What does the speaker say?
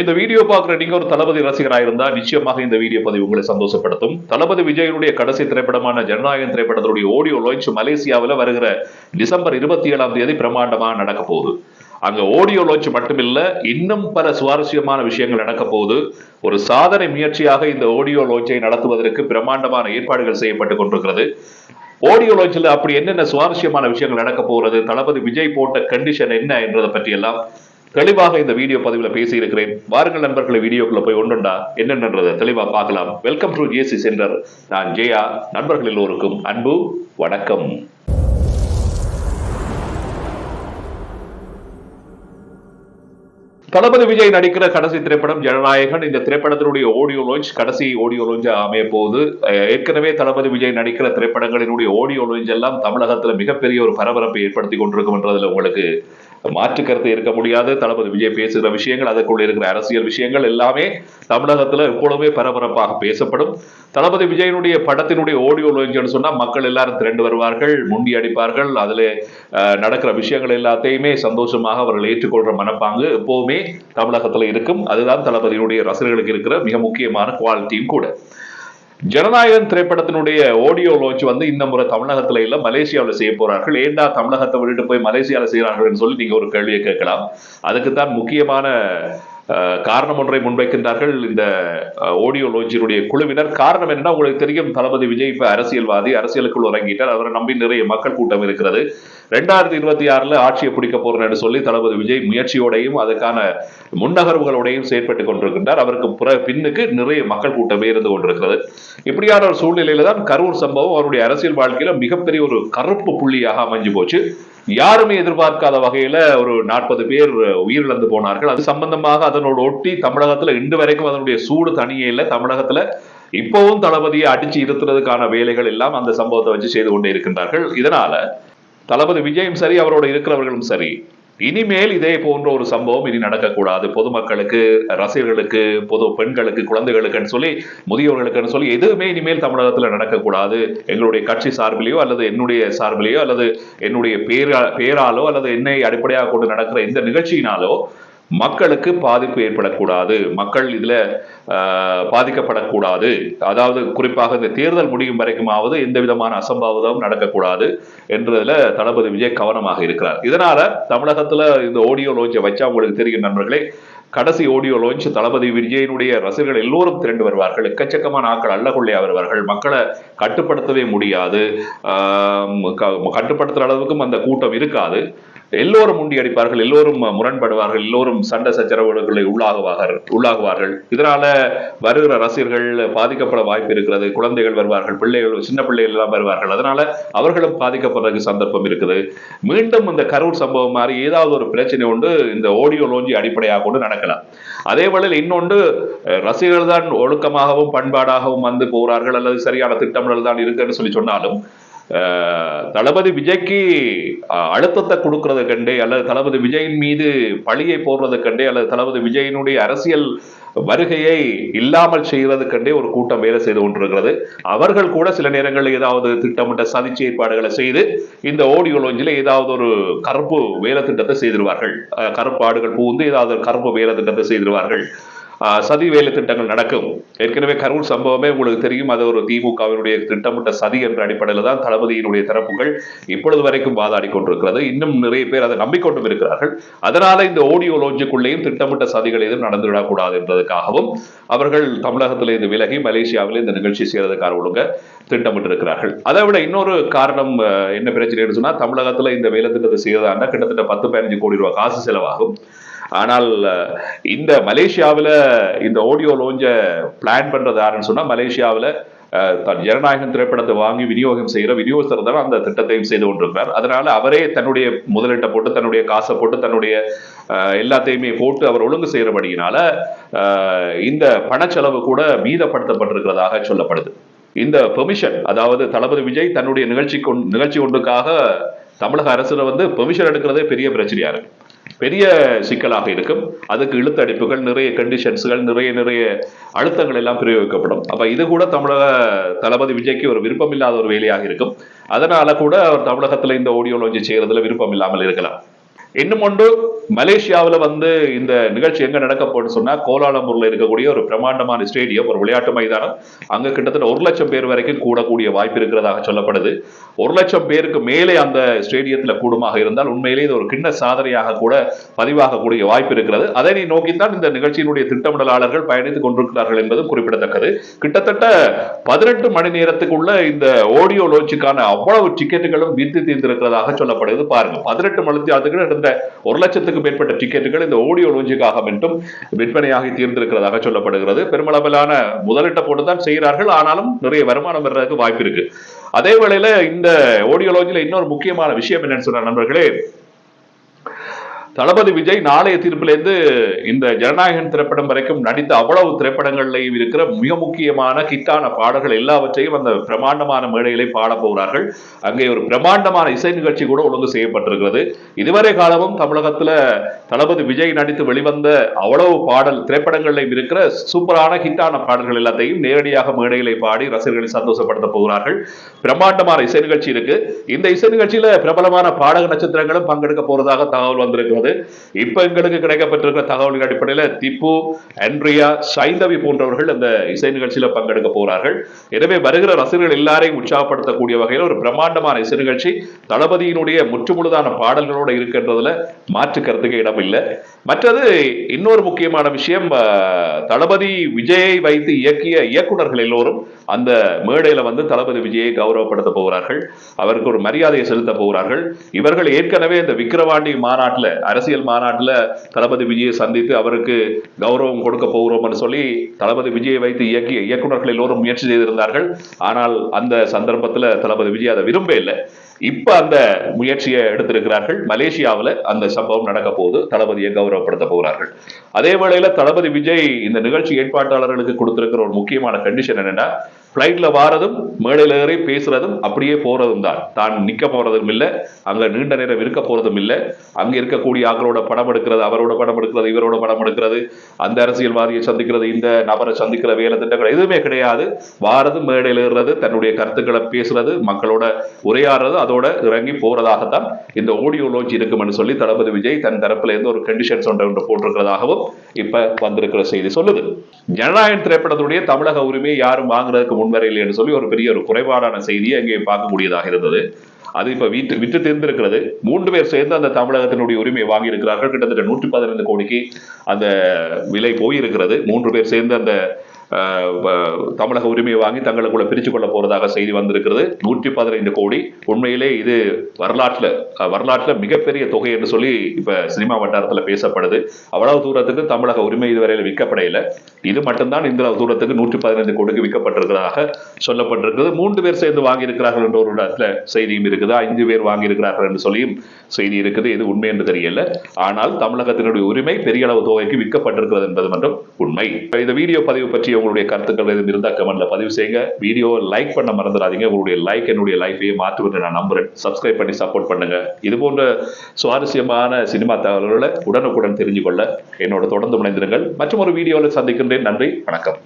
இந்த வீடியோ பார்க்குற நீங்க ஒரு தளபதி ரசிகராக இருந்தா நிச்சயமாக இந்த வீடியோ பதிவு உங்களை சந்தோஷப்படுத்தும். தளபதி விஜயனுடைய கடைசி திரைப்படமான ஜனநாயகன் திரைப்படத்தினுடைய ஆடியோ லான்ச் மலேசியாவில் வருகிற டிசம்பர் இருபத்தி ஏழாம் தேதி பிரமாண்டமாக நடக்க போகுது. அங்க ஆடியோ லான்ச் மட்டுமில்ல இன்னும் பல சுவாரஸ்யமான விஷயங்கள் நடக்க போகுது. ஒரு சாதனை முயற்சியாக இந்த ஆடியோ லான்ச்சை நடத்துவதற்கு பிரமாண்டமான ஏற்பாடுகள் செய்யப்பட்டு கொண்டிருக்கிறது. ஆடியோ லான்ச்சில் அப்படி என்னென்ன சுவாரஸ்யமான விஷயங்கள் நடக்க போகிறது? தளபதி விஜய் போட்ட கண்டிஷன் என்ன என்றதை பற்றியெல்லாம் தெளிவாக இந்த வீடியோ பதிவில் பேசி இருக்கிறேன் வாருங்கள் நண்பர்களை வீடியோக்குள்ள போய் ஒன்றுண்டா? என்னென்னன்றதை தெளிவா பார்க்கலாம். வெல்கம் டு ஜிஎஸ்சி சென்டர் நான் ஜெயா. நண்பர்கள் எல்லோருக்கும் அன்பு வணக்கம். தளபதி விஜய் நடிக்கிற கடைசி திரைப்படம் ஜனநாயகன். இந்த திரைப்படத்தினுடைய ஆடியோ லான்ச் கடைசி ஆடியோ லான்ச் அமைய போகுது. ஏற்கனவே தளபதி விஜய் நடிக்கிற திரைப்படங்களினுடைய ஆடியோ லான்ச் எல்லாம் தமிழகத்துல மிகப்பெரிய ஒரு பரபரப்பை ஏற்படுத்தி கொண்டிருக்கும்ன்றதுல உங்களுக்கு மாற்று கருத்து இருக்க முடியாது. தளபதி விஜய் பேசுகிற விஷயங்கள் அதற்குள்ள இருக்கிற அரசியல் விஷயங்கள் எல்லாமே தமிழகத்துல எப்பொழுதுமே பரபரப்பாக பேசப்படும். தளபதி விஜயனுடைய படத்தினுடைய ஆடியோ லான்ச்னு சொன்னா மக்கள் எல்லாரும் திரண்டு வருவார்கள் முண்டி அடிப்பார்கள் அதுல நடக்கிற விஷயங்கள் எல்லாத்தையுமே சந்தோஷமாக அவர்கள் ஏற்றுக்கொள்ற மனப்பாங்கு எப்போவுமே தமிழகத்துல இருக்கும். அதுதான் தளபதியினுடைய ரசிகர்களுக்கு இருக்கிற மிக முக்கியமான குவாலிட்டியும் கூட. ஜனநாயகன் திரைப்படத்தினுடைய ஆடியோ லான்ச் வந்து இந்த முறை தமிழகத்துல இல்ல மலேசியாவில் செய்ய போறார்கள். ஏண்டா தமிழகத்தை விட்டுட்டு போய் மலேசியாவில் செய்யறாங்கன்னு சொல்லி நீங்க ஒரு கேள்வியை கேட்கலாம். அதுக்கு தான் முக்கியமான காரணம் ஒன்றை முன்வைக்கின்றார்கள் இந்த ஓடியோ லான்ச்சினுடைய குழுவினர். காரணம் என்னன்னா உங்களுக்கு தெரியும் தளபதி விஜய் இப்ப அரசியல்வாதி அரசியலுக்குள் உறங்கிட்டார் அவரை நம்பி நிறைய மக்கள் கூட்டம் இருக்கிறது. ரெண்டாயிரத்தி இருபத்தி ஆறுல ஆட்சியை பிடிக்க போறேன்னு சொல்லி தளபதி விஜய் முயற்சியோடையும் அதுக்கான முன்னகர்வுகளோடையும் செயற்பட்டு கொண்டிருக்கின்றார். அவருக்கு புற பின்னுக்கு நிறைய மக்கள் கூட்டமே இருந்து கொண்டிருக்கிறது. இப்படியான ஒரு சூழ்நிலையில தான் கரூர் சம்பவம் அவருடைய அரசியல் வாழ்க்கையில மிகப்பெரிய ஒரு கருப்பு புள்ளியாக அமைஞ்சு போச்சு. யாருமே எதிர்பார்க்காத வகையில ஒரு நாற்பது பேர் உயிரிழந்து போனார்கள். அது சம்பந்தமாக அதனோடு ஒட்டி தமிழகத்துல இன்று வரைக்கும் அதனுடைய சூடு தனியே இல்லை. தமிழகத்துல இப்பவும் தளபதியை அடிச்சு இருத்துறதுக்கான வேலைகள் எல்லாம் அந்த சம்பவத்தை வச்சு செய்து கொண்டே இருக்கின்றார்கள். இதனால தளபதி விஜயும் சரி அவரோட இருக்கிறவர்களும் சரி. இனிமேல் இதே போன்ற ஒரு சம்பவம் இனி நடக்கக்கூடாது. பொதுமக்களுக்கு ரசிகர்களுக்கு பொது பெண்களுக்கு குழந்தைகளுக்குன்னு சொல்லி முதியோர்களுக்குன்னு சொல்லி எதுவுமே இனிமேல் தமிழகத்தில் நடக்கக்கூடாது. எங்களுடைய கட்சி சார்பிலேயோ அல்லது என்னுடைய சார்பிலேயோ அல்லது என்னுடைய பேரா பேராலோ அல்லது என்னை அடிப்படையாக கொண்டு நடக்கிற எந்த நிகழ்ச்சியினாலோ மக்களுக்கு பாதிப்பு ஏற்படக்கூடாது. மக்கள் இதில் பாதிக்கப்படக்கூடாது. அதாவது குறிப்பாக இந்த தேர்தல் முடியும் வரைக்குமாவது எந்த விதமான அசம்பாவிதமும் நடக்கக்கூடாது என்றதுல தளபதி விஜய் கவனமாக இருக்கிறார். இதனால தமிழகத்தில் இந்த ஆடியோ லோஞ்சை வச்சா உங்களுக்கு தெரியும் நண்பர்களே. கடைசி ஆடியோ லான்ச் தளபதி விஜயனுடைய ரசிகர்கள் எல்லோரும் திரண்டு வருவார்கள். எக்கச்சக்கமான ஆட்கள் அல்லகொள்ளையா வருவார்கள் மக்களை கட்டுப்படுத்தவே முடியாது. கட்டுப்படுத்துகிற க- கட்டுப்படுத்துற அளவுக்கும் அந்த கூட்டம் இருக்காது. எல்லோரும் முண்டி அடிப்பார்கள் எல்லோரும் முரண்படுவார்கள் எல்லோரும் சண்டை சச்சரவுகளை உள்ளாகுவார்கள் உள்ளாகுவார்கள். இதனால வருகிற ரசிகர்கள் பாதிக்கப்பட வாய்ப்பு இருக்கிறது. குழந்தைகள் வருவார்கள் பிள்ளைகள் சின்ன பிள்ளைகள் எல்லாம் வருவார்கள். அதனால அவர்களும் பாதிக்கப்படுறதுக்கு சந்தர்ப்பம் இருக்குது. மீண்டும் இந்த கரூர் சம்பவம் மாதிரி ஏதாவது ஒரு பிரச்சனை உண்டு இந்த ஓடியோ லோஞ்சி அடிப்படையாக கொண்டு பார்க்கலாம். அதே வேளையில் இன்னொன்று ரசிகர்கள் தான் ஒழுக்கமாகவும் பண்பாடாகவும் வந்து போகிறார்கள் அல்லது சரியான திட்டமிடல் தான் இருக்குன்னு சொல்லி சொன்னாலும் அஹ், தளபதி விஜய்க்கு அஹ், அழுத்தத்தை கொடுக்கறது கண்டே அல்லது தளபதி விஜயின் மீது பழியை போடுறது கண்டே அல்லது தளபதி விஜயினுடைய அரசியல் வருகையை இல்லாமல் செய்வதற்கென்றே கண்டே ஒரு கூட்டம் வேலை செய்து கொண்டிருக்கிறது. அவர்கள் கூட சில நேரங்களில் ஏதாவது திட்டமிட்ட சதிச்சு ஏற்பாடுகளை செய்து இந்த ஆடியோ லோஞ்சில் ஏதாவது ஒரு கருப்பு வேலை திட்டத்தை செய்திருவார்கள். அஹ், கருப்பு ஆடுகள் பூந்து ஏதாவது ஒரு கருப்பு வேலை திட்டத்தை செய்திருவார்கள். சதி வேலை திட்டங்கள் நடக்கும். ஏற்கனவே கரூர் சம்பவமே உங்களுக்கு தெரியும். அது ஒரு திமுகவினுடைய திட்டமிட்ட சதி என்ற அடிப்படையில் தான் தளபதியினுடைய தரப்புகள் இப்பொழுது வரைக்கும் வாதாடி கொண்டிருக்கிறது. இன்னும் நிறைய பேர் அதை நம்பிக்கொண்டும் இருக்கிறார்கள். அதனால இந்த ஓடியோ லோஞ்சுக்குள்ளேயும் திட்டமிட்ட சதிகள் எதுவும் நடந்துவிடக்கூடாது என்பதற்காகவும் அவர்கள் தமிழகத்தில் இருந்து விலகி மலேசியாவில் இந்த நிகழ்ச்சி செய்யறதுக்காக ஒழுங்க திட்டமிட்டிருக்கிறார்கள். அதை விட இன்னொரு காரணம் என்ன பிரச்சனை சொன்னால் தமிழகத்துல இந்த வேலை திட்டத்தை செய்யறதாண்டா கிட்டத்தட்ட பத்து பதினஞ்சு கோடி ரூபாய் காசு செலவாகும். ஆனால் இந்த மலேசியாவில் இந்த ஆடியோ லோஞ்ச பிளான் பண்றது யாருன்னு சொன்னா மலேசியாவில் தன் ஜனநாயகம் திரைப்படத்தை வாங்கி விநியோகம் செய்கிற விநியோகஸ்தர் தான் அந்த திட்டத்தையும் செய்து கொண்டிருக்கிறார். அதனால அவரே தன்னுடைய முதலீட்டை போட்டு தன்னுடைய காசை போட்டு தன்னுடைய அஹ், எல்லாத்தையுமே போட்டு அவர் ஒழுங்கு செய்கிறபடியினால இந்த பணச்செலவு கூட மீதப்படுத்தப்பட்டிருக்கிறதாக சொல்லப்படுது. இந்த பெர்மிஷன் அதாவது தளபதி விஜய் தன்னுடைய நிகழ்ச்சி கொண்- நிகழ்ச்சி ஒன்றுக்காக தமிழக அரசுல வந்து பெர்மிஷன் எடுக்கிறதே பெரிய பிரச்சனையா இருக்கு. பெரிய சிக்கலாக இருக்கும். அதுக்கு இழுத்தடிப்புகள் நிறைய கண்டிஷன்ஸ்கள் நிறைய நிறைய அழுத்தங்கள் எல்லாம் பிரயோகிக்கப்படும். அப்ப இது கூட தமிழக தளபதி விஜய்க்கு ஒரு விருப்பம் இல்லாத ஒரு வேலையாக இருக்கும். அதனால கூட அவர் தமிழகத்துல இந்த ஆடியோ லான்ச் செய்யறதுல விருப்பம் இல்லாமல் இருக்கலாம். இன்னும் ஒன்று மலேசியாவில் வந்து இந்த நிகழ்ச்சி எங்க நடக்க போகுதுன்னு சொன்னா கோலாலம்பூர்ல இருக்கக்கூடிய ஒரு பிரம்மாண்டமான ஸ்டேடியம் ஒரு விளையாட்டு மைதானம். அங்க கிட்டத்தட்ட ஒரு லட்சம் பேர் வரைக்கும் கூடக்கூடிய வாய்ப்பு இருக்கிறதாக சொல்லப்படுது. ஒரு லட்சம் பேருக்கு மேலே அந்த ஸ்டேடியத்தில் கூடுமாக இருந்தால் உண்மையிலே இது ஒரு கிண்ண சாதனையாக கூட பதிவாகக்கூடிய வாய்ப்பு இருக்கிறது. அதனை நோக்கித்தான் இந்த நிகழ்ச்சியினுடைய திட்டமிடலாளர்கள் பயணித்துக் கொண்டிருக்கிறார்கள் என்பது குறிப்பிடத்தக்கது. கிட்டத்தட்ட பதினெட்டு மணி நேரத்துக்குள்ள இந்த ஓடியோ லோஞ்சுக்கான அவ்வளவு டிக்கெட்டுகளும் வித்து தீர்ந்திருக்கிறதாக சொல்லப்படுது பாருங்க பதினெட்டு மணி அதுக்கு இருந்த ஒரு லட்சத்துக்கு மேற்பட்ட டிக்கெட்டுகள் இந்த ஓடியோ லோஞ்சுக்காக மட்டும் விற்பனையாகி தீர்ந்திருக்கிறதாக சொல்லப்படுகிறது. பெருமளவிலான முதலிட்ட போட்டுதான் செய்கிறார்கள். ஆனாலும் நிறைய வருமானம் வர்றதுக்கு வாய்ப்பு இருக்கு. அதே வேளையில இந்த ஓடியோலஜியில இன்னொரு முக்கியமான விஷயம் என்னன்னு சொன்ன நண்பர்களே தளபதி விஜய் நாளைய தீர்ப்பிலேருந்து இந்த ஜனநாயகன் திரைப்படம் வரைக்கும் நடித்த அவ்வளவு திரைப்படங்கள்லையும் இருக்கிற மிக முக்கியமான கிட்டான பாடல்கள் எல்லாவற்றையும் அந்த பிரமாண்டமான மேடையிலே பாட போகிறார்கள். அங்கே ஒரு பிரமாண்டமான இசை நிகழ்ச்சி கூட ஒழுங்கு செய்யப்பட்டிருக்கிறது. இதுவரை காலமும் தமிழகத்துல தளபதி விஜய் நடித்து வெளிவந்த அவ்வளவு பாடல் திரைப்படங்களில் இருக்கிற சூப்பரான ஹிட்டான பாடல்கள் எல்லாத்தையும் நேரடியாக மேடையிலே பாடி ரசிகர்களை சந்தோஷப்படுத்த போகிறார்கள். பிரம்மாண்டமான இசை நிகழ்ச்சி இருக்கு. இந்த இசை நிகழ்ச்சியில பிரபலமான பாடக நட்சத்திரங்களும் பங்கெடுக்க போறதாக தகவல் வந்திருக்கிறது. இப்ப எங்களுக்கு கிடைக்கப்பட்டிருக்கிற தகவல்கள் அடிப்படையில் திப்பு அன்ரியா சைந்தவி போன்றவர்கள் அந்த இசை நிகழ்ச்சியில் பங்கெடுக்க போகிறார்கள் எனவே வருகிற ரசிகர்கள் எல்லாரையும் உற்சாகப்படுத்தக்கூடிய வகையில் ஒரு பிரம்மாண்டமான இசை நிகழ்ச்சி தளபதியினுடைய முற்றுமுழுதான பாடல்களோடு இருக்கின்றதுல மாற்றுக்கிறதுக்கு இடம் இல்லை. மற்றது இன்னொரு முக்கியமான விஷயம் தளபதி விஜயை வைத்து இயக்கிய இயக்குநர்கள் எல்லோரும் அந்த மேடையில வந்து தளபதி விஜயை கௌரவப்படுத்த போகிறார்கள். அவருக்கு ஒரு மரியாதையை செலுத்த போகிறார்கள். இவர்கள் ஏற்கனவே இந்த விக்கிரவாண்டி மாநாட்டில் அரசியல் மாநாட்டில் தளபதி விஜயை சந்தித்து அவருக்கு கௌரவம் கொடுக்க போகிறோம்னு சொல்லி தளபதி விஜயை வைத்து இயக்கிய இயக்குநர்கள் எல்லோரும் முயற்சி செய்திருந்தார்கள். ஆனால் அந்த சந்தர்ப்பத்தில் தளபதி விஜய் அதை விரும்ப இல்லை. இப்ப அந்த முயற்சியை எடுத்திருக்கிறார்கள். மலேசியாவில் அந்த சம்பவம் நடக்க போகுது. தளபதியை கௌரவப்படுத்த போகிறார்கள். அதே வேளையில தளபதி விஜய் இந்த நிகழ்ச்சி ஏற்பாட்டாளர்களுக்கு கொடுத்திருக்கிற ஒரு முக்கியமான கண்டிஷன் என்னன்னா பிளைட்ல வாரதும் மேடையில ஏறி பேசுறதும் அப்படியே போறதும் தான். தான் நிக்க போறதும் இல்லை அங்க நீண்ட நேரம் இருக்க போறதும் இல்லை. அங்க இருக்கக்கூடிய ஆக்களோட படம் எடுக்கிறது அவரோட படம் எடுக்கிறது இவரோட படம் எடுக்கிறது அந்த அரசியல்வாதியை சந்திக்கிறது இந்த நபரை சந்திக்கிற வேலை திட்டங்கள் எதுவுமே கிடையாது. வாரது மேடையில் ஏறுறது தன்னுடைய கருத்துக்களை பேசுறது மக்களோட உரையாடுறது அதோட இறங்கி போறதாகத்தான் இந்த ஆடியோ லோஞ்ச் இருக்கும்னு சொல்லி தளபதி விஜய் தன் தரப்புல இருந்து ஒரு கண்டிஷன்ஸ் ஒன்று ஒன்று போட்டிருக்கிறதாகவும் இப்ப வந்திருக்கிற செய்தி சொல்லுது. ஜனநாயக திரைப்படத்துடைய தமிழக உரிமையை யாரும் வாங்குறதுக்கு முன்வரையில்லைன்னு சொல்லி ஒரு பெரிய ஒரு குறைபாடான செய்தியை அங்கே பார்க்கக்கூடியதாக இருந்தது. அது இப்ப வீட்டு விட்டு தேர்ந்திருக்கிறது. மூன்று பேர் சேர்ந்து அந்த தமிழகத்தினுடைய உரிமையை வாங்கி இருக்கிறார்கள் கிட்டத்தட்ட நூற்றி பதினைந்து கோடிக்கு அந்த விலை போயிருக்கிறது. மூன்று பேர் சேர்ந்து அந்த தமிழக உரிமையை வாங்கி தங்களுக்குள்ள பிரித்து கொள்ள போறதாக செய்தி வந்திருக்கிறது. நூற்றி பதினைந்து கோடி. உண்மையிலே இது வரலாற்றுல வரலாற்றில் வரலாற்றுல மிகப்பெரிய தொகை என்று சொல்லி இப்ப சினிமா வட்டாரத்தில் பேசப்படுது. அவ்வளவு தூரத்துக்கு தமிழக உரிமை இதுவரையில் விற்கப்படையில. இது மட்டும்தான் இந்த தூரத்துக்கு நூற்றி பதினைந்து கோடிக்கு விற்கப்பட்டிருக்கிறதாக சொல்லப்பட்டிருக்கிறது. மூன்று பேர் சேர்ந்து வாங்கியிருக்கிறார்கள் என்ற ஒரு இடத்துல செய்தியும் இருக்குது. ஐந்து பேர் வாங்கியிருக்கிறார்கள் என்று சொல்லியும் செய்தி இருக்குது. இது உண்மை என்று தெரியல. ஆனால் தமிழகத்தினுடைய உரிமை பெரிய அளவு தொகைக்கு விற்கப்பட்டிருக்கிறது என்பது மட்டும் உண்மை. இந்த வீடியோ பதிவு பற்றி உங்களுடைய கருத்துக்கள் எதுவும் இருந்தால் கமெண்ட்ல பதிவு செய்யுங்க. வீடியோ லைக் பண்ண மறந்துடாதீங்க. உங்களுடைய லைக் என்னுடைய லைஃபையே மாற்றுவதை நான் நம்புறேன். சப்ஸ்கிரைப் பண்ணி சப்போர்ட் பண்ணுங்க. இது போன்ற சுவாரஸ்யமான சினிமா தகவல்களை உடனுக்குடன் தெரிஞ்சு கொள்ள என்னோட தொடர்ந்து முனைந்திருங்கள் மற்றும் ஒரு வீடியோவில் சந்திக்கின்றேன். நன்றி. வணக்கம்.